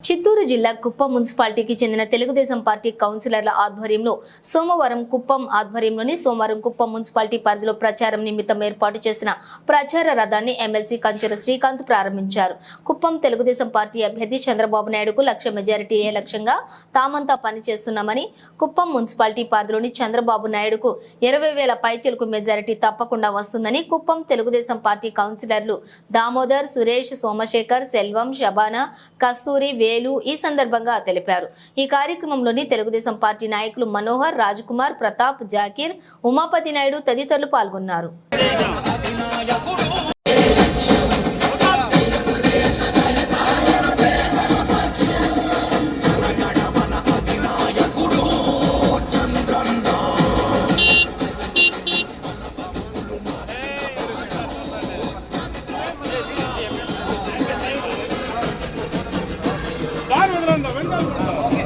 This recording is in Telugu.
చిత్తూరు జిల్లా కుప్పం మున్సిపాలిటీకి చెందిన తెలుగుదేశం పార్టీ కౌన్సిలర్ల ఆధ్వర్యంలో సోమవారం కుప్పం ఆధ్వర్యంలోని సోమవారం కుప్పం మున్సిపాలిటీ పరిధిలో ప్రచారం నిమిత్తం ఏర్పాటు చేసిన ప్రచార రథాన్ని ఎమ్మెల్సీ కంచెర శ్రీకాంత్ ప్రారంభించారు. కుప్పం తెలుగుదేశం పార్టీ అభ్యర్థి చంద్రబాబు నాయుడుకు లక్ష మెజారిటీ ఏ లక్ష్యంగా తామంతా పనిచేస్తున్నామని కుప్పం మున్సిపాలిటీ పరిధిలోని చంద్రబాబు నాయుడుకు ఇరవై వేల పైచిలకు మెజారిటీ తప్పకుండా వస్తుందని కుప్పం తెలుగుదేశం పార్టీ కౌన్సిలర్లు దామోదర్ సురేష్ సోమశేఖర్ సెల్వం షబానా కస్తూరి వేలు ఈ సందర్భంగా తెలిపారు. ఈ కార్యక్రమంలోని తెలుగుదేశం పార్టీ నాయకులు మనోహర్ రాజ్కుమార్ ప్రతాప్ జాకీర్ ఉమాపతి నాయుడు తదితరులు పాల్గొన్నారు. దారి వదలండి వెనకాల వదలండి.